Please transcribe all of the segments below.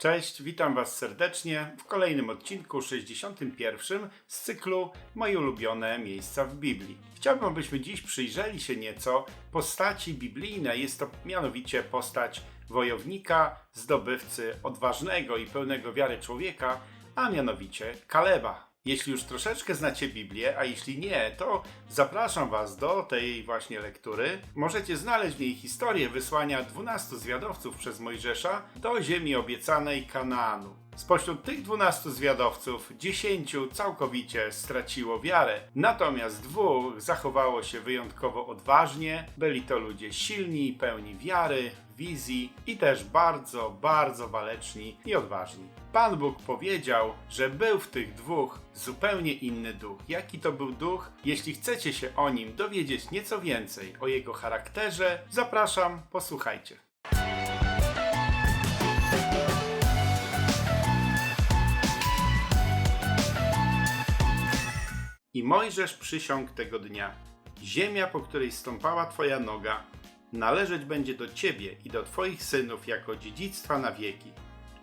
Cześć, witam Was serdecznie w kolejnym odcinku 61 z cyklu Moje ulubione miejsca w Biblii. Chciałbym, abyśmy dziś przyjrzeli się nieco postaci biblijnej. Jest to mianowicie postać wojownika, zdobywcy, odważnego i pełnego wiary człowieka, a mianowicie Kaleba. Jeśli już troszeczkę znacie Biblię, a jeśli nie, to zapraszam Was do tej właśnie lektury. Możecie znaleźć w niej historię wysłania 12 zwiadowców przez Mojżesza do ziemi obiecanej Kanaanu. Spośród tych 12 zwiadowców 10 całkowicie straciło wiarę, natomiast dwóch zachowało się wyjątkowo odważnie. Byli to ludzie silni, pełni wiary, wizji i też bardzo, bardzo waleczni i odważni. Pan Bóg powiedział, że był w tych dwóch zupełnie inny duch. Jaki to był duch? Jeśli chcecie się o nim dowiedzieć nieco więcej, o jego charakterze, zapraszam, posłuchajcie. I Mojżesz przysiągł tego dnia: Ziemia, po której stąpała twoja noga, należeć będzie do ciebie i do twoich synów jako dziedzictwa na wieki,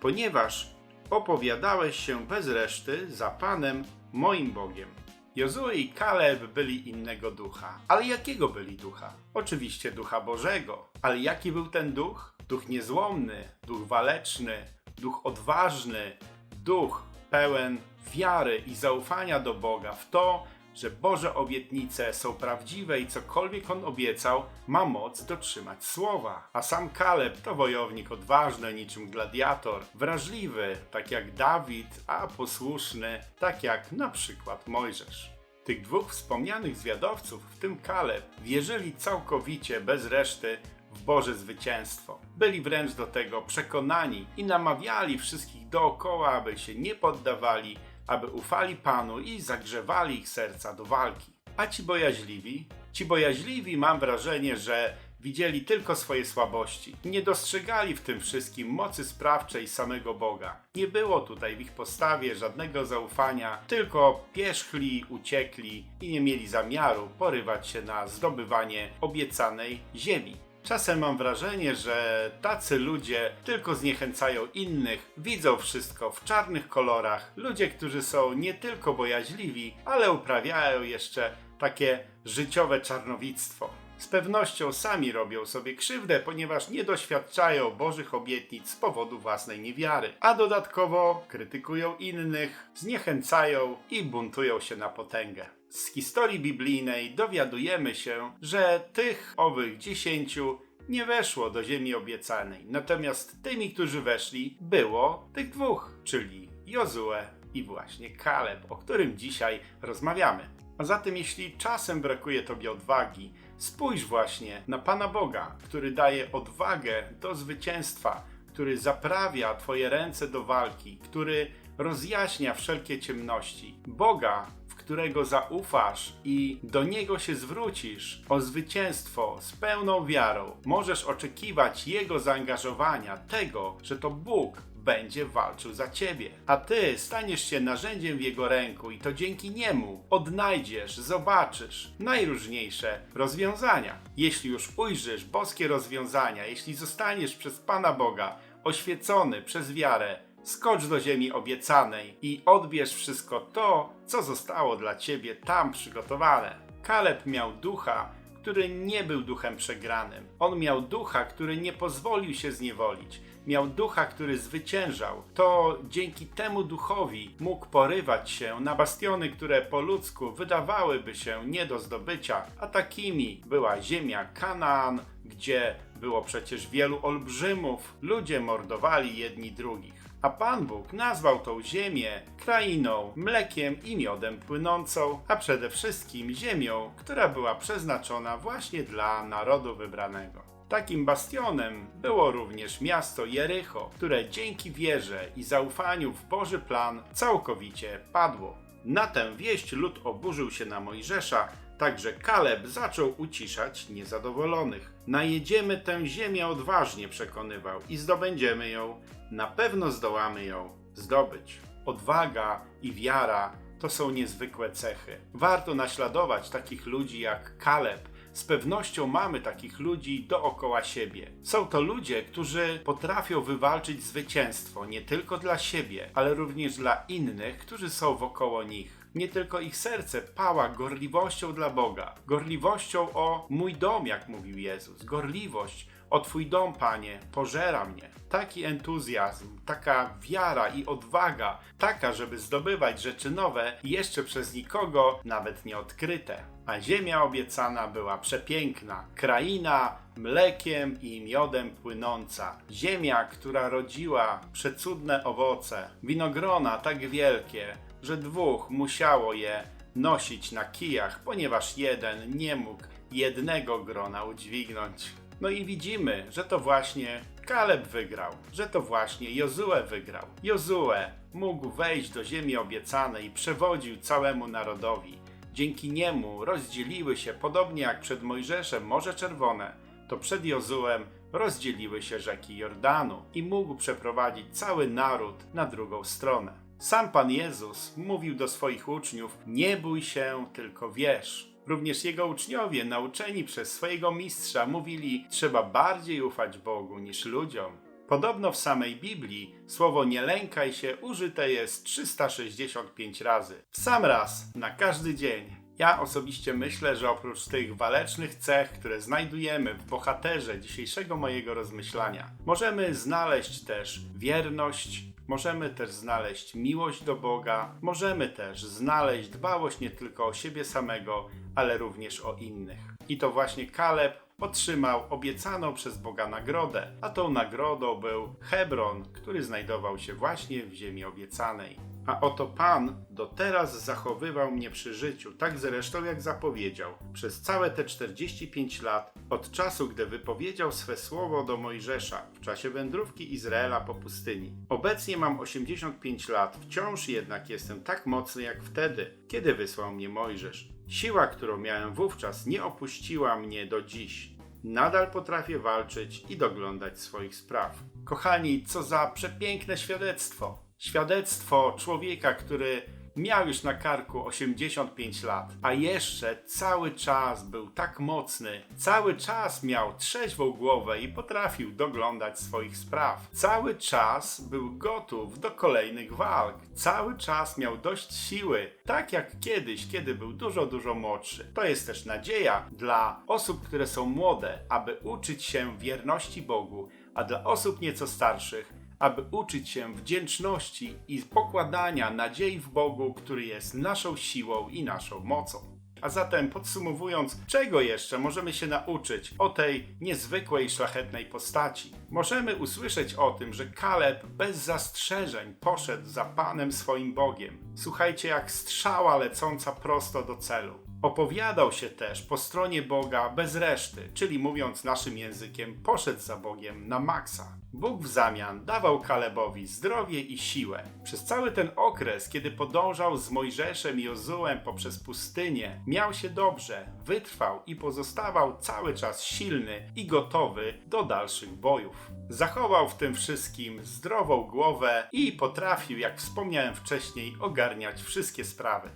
ponieważ opowiadałeś się bez reszty za Panem, moim Bogiem. Jozue i Kaleb byli innego ducha. Ale jakiego byli ducha? Oczywiście ducha Bożego. Ale jaki był ten duch? Duch niezłomny, duch waleczny, duch odważny, duch pełen wiary i zaufania do Boga w to, że Boże obietnice są prawdziwe i cokolwiek On obiecał, ma moc dotrzymać słowa. A sam Kaleb to wojownik odważny niczym gladiator, wrażliwy, tak jak Dawid, a posłuszny, tak jak na przykład Mojżesz. Tych dwóch wspomnianych zwiadowców, w tym Kaleb, wierzyli całkowicie bez reszty w Boże zwycięstwo. Byli wręcz do tego przekonani i namawiali wszystkich dookoła, aby się nie poddawali, aby ufali Panu i zagrzewali ich serca do walki. A ci bojaźliwi? Ci bojaźliwi mam wrażenie, że widzieli tylko swoje słabości. Nie dostrzegali w tym wszystkim mocy sprawczej samego Boga. Nie było tutaj w ich postawie żadnego zaufania, tylko pierzchli, uciekli i nie mieli zamiaru porywać się na zdobywanie obiecanej ziemi. Czasem mam wrażenie, że tacy ludzie tylko zniechęcają innych, widzą wszystko w czarnych kolorach. Ludzie, którzy są nie tylko bojaźliwi, ale uprawiają jeszcze takie życiowe czarnowictwo. Z pewnością sami robią sobie krzywdę, ponieważ nie doświadczają Bożych obietnic z powodu własnej niewiary, a dodatkowo krytykują innych, zniechęcają i buntują się na potęgę. Z historii biblijnej dowiadujemy się, że tych owych dziesięciu nie weszło do ziemi obiecanej. Natomiast tymi, którzy weszli, było tych dwóch, czyli Jozue i właśnie Kaleb, o którym dzisiaj rozmawiamy. A zatem, jeśli czasem brakuje Tobie odwagi, spójrz właśnie na Pana Boga, który daje odwagę do zwycięstwa, który zaprawia Twoje ręce do walki, który rozjaśnia wszelkie ciemności. Boga, którego zaufasz i do niego się zwrócisz o zwycięstwo z pełną wiarą, możesz oczekiwać jego zaangażowania, tego, że to Bóg będzie walczył za ciebie. A ty staniesz się narzędziem w jego ręku i to dzięki niemu odnajdziesz, zobaczysz najróżniejsze rozwiązania. Jeśli już ujrzysz boskie rozwiązania, jeśli zostaniesz przez Pana Boga oświecony przez wiarę, skocz do ziemi obiecanej i odbierz wszystko to, co zostało dla ciebie tam przygotowane. Kaleb miał ducha, który nie był duchem przegranym. On miał ducha, który nie pozwolił się zniewolić. Miał ducha, który zwyciężał. To dzięki temu duchowi mógł porywać się na bastiony, które po ludzku wydawałyby się nie do zdobycia, a takimi była ziemia Kanaan, gdzie było przecież wielu olbrzymów. Ludzie mordowali jedni drugich. A Pan Bóg nazwał tą ziemię krainą mlekiem i miodem płynącą, a przede wszystkim ziemią, która była przeznaczona właśnie dla narodu wybranego. Takim bastionem było również miasto Jericho, które dzięki wierze i zaufaniu w Boży plan całkowicie padło. Na tę wieść lud oburzył się na Mojżesza, także Kaleb zaczął uciszać niezadowolonych. Najedziemy tę ziemię odważnie, przekonywał, i zdobędziemy ją. Na pewno zdołamy ją zdobyć. Odwaga i wiara to są niezwykłe cechy. Warto naśladować takich ludzi jak Kaleb, z pewnością mamy takich ludzi dookoła siebie. Są to ludzie, którzy potrafią wywalczyć zwycięstwo nie tylko dla siebie, ale również dla innych, którzy są wokoło nich. Nie tylko ich serce pała gorliwością dla Boga, gorliwością o mój dom, jak mówił Jezus, gorliwość o Twój dom, Panie, pożera mnie. Taki entuzjazm, taka wiara i odwaga, taka, żeby zdobywać rzeczy nowe jeszcze przez nikogo nawet nie odkryte. A ziemia obiecana była przepiękna, kraina mlekiem i miodem płynąca, ziemia, która rodziła przecudne owoce, winogrona tak wielkie, że dwóch musiało je nosić na kijach, ponieważ jeden nie mógł jednego grona udźwignąć. No i widzimy, że to właśnie Kaleb wygrał, że to właśnie Jozue wygrał. Jozue mógł wejść do ziemi obiecanej i przewodził całemu narodowi. Dzięki niemu rozdzieliły się, podobnie jak przed Mojżeszem Morze Czerwone, to przed Jozuem rozdzieliły się rzeki Jordanu i mógł przeprowadzić cały naród na drugą stronę. Sam Pan Jezus mówił do swoich uczniów: Nie bój się, tylko wierz. Również jego uczniowie, nauczeni przez swojego mistrza, mówili: Trzeba bardziej ufać Bogu niż ludziom. Podobno w samej Biblii słowo nie lękaj się użyte jest 365 razy. W sam raz, na każdy dzień. Ja osobiście myślę, że oprócz tych walecznych cech, które znajdujemy w bohaterze dzisiejszego mojego rozmyślania, możemy znaleźć też wierność, możemy też znaleźć miłość do Boga, możemy też znaleźć dbałość nie tylko o siebie samego, ale również o innych. I to właśnie Kaleb otrzymał obiecaną przez Boga nagrodę, a tą nagrodą był Hebron, który znajdował się właśnie w ziemi obiecanej. A oto Pan do teraz zachowywał mnie przy życiu, tak zresztą jak zapowiedział, przez całe te 45 lat, od czasu, gdy wypowiedział swe słowo do Mojżesza w czasie wędrówki Izraela po pustyni. Obecnie mam 85 lat, wciąż jednak jestem tak mocny jak wtedy, kiedy wysłał mnie Mojżesz. Siła, którą miałem wówczas, nie opuściła mnie do dziś. Nadal potrafię walczyć i doglądać swoich spraw. Kochani, co za przepiękne świadectwo! Świadectwo człowieka, który miał już na karku 85 lat, a jeszcze cały czas był tak mocny, cały czas miał trzeźwą głowę i potrafił doglądać swoich spraw. Cały czas był gotów do kolejnych walk. Cały czas miał dość siły, tak jak kiedyś, kiedy był dużo, dużo młodszy. To jest też nadzieja dla osób, które są młode, aby uczyć się wierności Bogu, a dla osób nieco starszych, aby uczyć się wdzięczności i pokładania nadziei w Bogu, który jest naszą siłą i naszą mocą. A zatem podsumowując, czego jeszcze możemy się nauczyć o tej niezwykłej, szlachetnej postaci? Możemy usłyszeć o tym, że Kaleb bez zastrzeżeń poszedł za Panem swoim Bogiem. Słuchajcie, jak strzała lecąca prosto do celu. Opowiadał się też po stronie Boga bez reszty, czyli mówiąc naszym językiem, poszedł za Bogiem na maksa. Bóg w zamian dawał Kalebowi zdrowie i siłę. Przez cały ten okres, kiedy podążał z Mojżeszem i Jozułem poprzez pustynię, miał się dobrze, wytrwał i pozostawał cały czas silny i gotowy do dalszych bojów. Zachował w tym wszystkim zdrową głowę i potrafił, jak wspomniałem wcześniej, ogarniać wszystkie sprawy.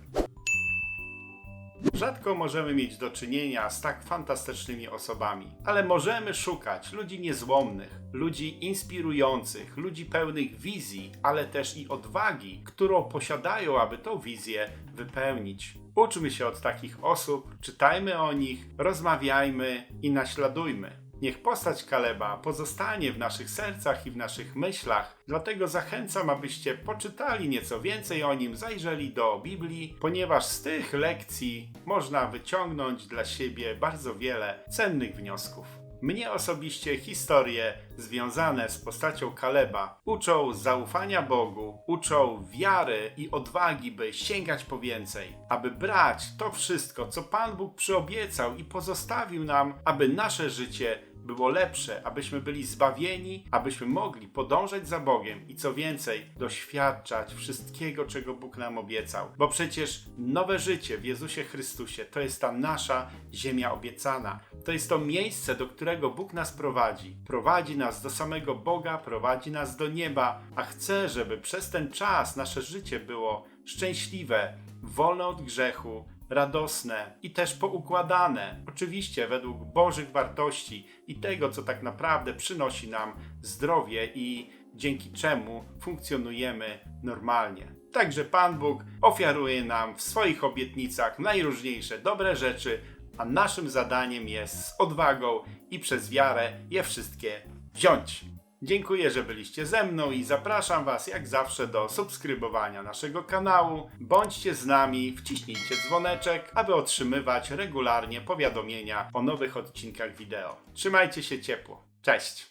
Rzadko możemy mieć do czynienia z tak fantastycznymi osobami, ale możemy szukać ludzi niezłomnych, ludzi inspirujących, ludzi pełnych wizji, ale też i odwagi, którą posiadają, aby tą wizję wypełnić. Uczmy się od takich osób, czytajmy o nich, rozmawiajmy i naśladujmy. Niech postać Kaleba pozostanie w naszych sercach i w naszych myślach. Dlatego zachęcam, abyście poczytali nieco więcej o nim, zajrzeli do Biblii, ponieważ z tych lekcji można wyciągnąć dla siebie bardzo wiele cennych wniosków. Mnie osobiście historie związane z postacią Kaleba uczą zaufania Bogu, uczą wiary i odwagi, by sięgać po więcej, aby brać to wszystko, co Pan Bóg przyobiecał i pozostawił nam, aby nasze życie było lepsze, abyśmy byli zbawieni, abyśmy mogli podążać za Bogiem i co więcej, doświadczać wszystkiego, czego Bóg nam obiecał. Bo przecież nowe życie w Jezusie Chrystusie to jest ta nasza ziemia obiecana. To jest to miejsce, do którego Bóg nas prowadzi. Prowadzi nas do samego Boga, prowadzi nas do nieba, a chce, żeby przez ten czas nasze życie było szczęśliwe, wolne od grzechu, radosne i też poukładane, oczywiście według Bożych wartości i tego, co tak naprawdę przynosi nam zdrowie i dzięki czemu funkcjonujemy normalnie. Także Pan Bóg ofiaruje nam w swoich obietnicach najróżniejsze dobre rzeczy, a naszym zadaniem jest z odwagą i przez wiarę je wszystkie wziąć. Dziękuję, że byliście ze mną i zapraszam Was jak zawsze do subskrybowania naszego kanału. Bądźcie z nami, wciśnijcie dzwoneczek, aby otrzymywać regularnie powiadomienia o nowych odcinkach wideo. Trzymajcie się ciepło. Cześć!